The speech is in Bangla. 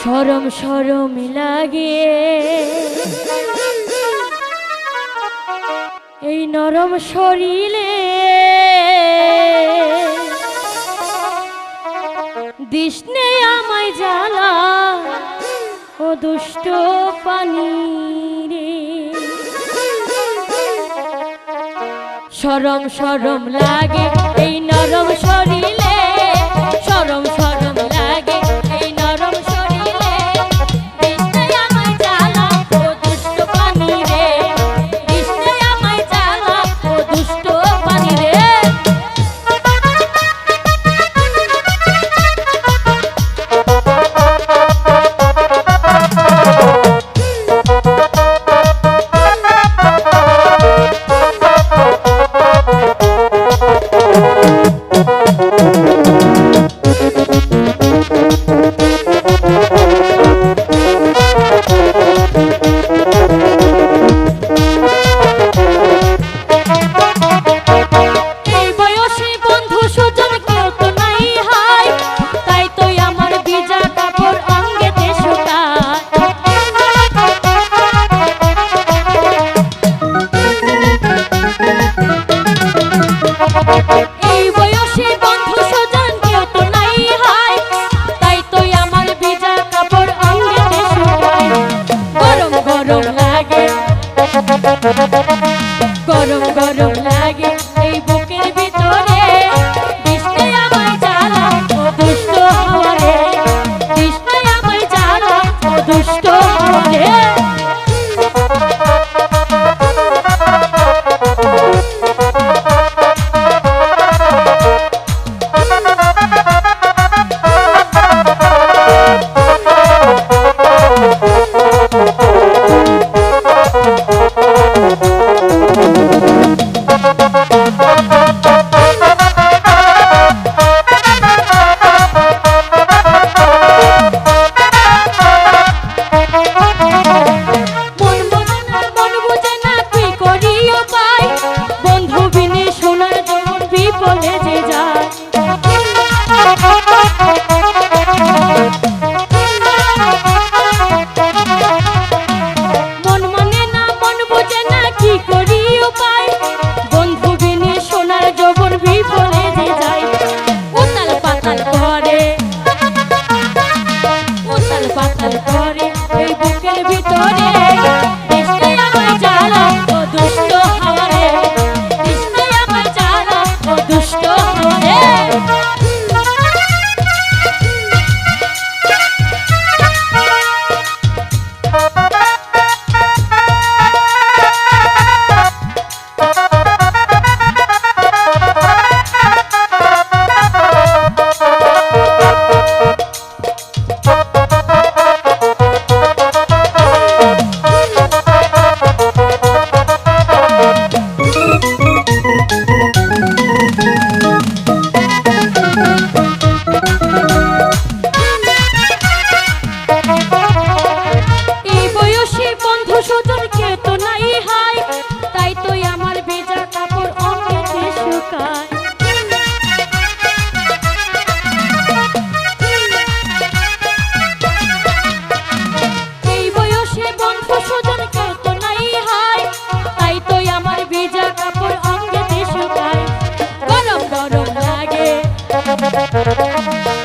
সরম সরম লাগে। এই নরম শরীরে দৃষ্ণে আমায় জ্বালা ও দুষ্ট পানি রে সরম সরম লাগে, এই নরম শরীরে গরম গরম লাগে এই বুকের ভিতরে। কৃষ্ণ আমার জানা ও দুষ্ট হরে কৃষ্ণ আমার জানা ও দুষ্ট হরে Thank you.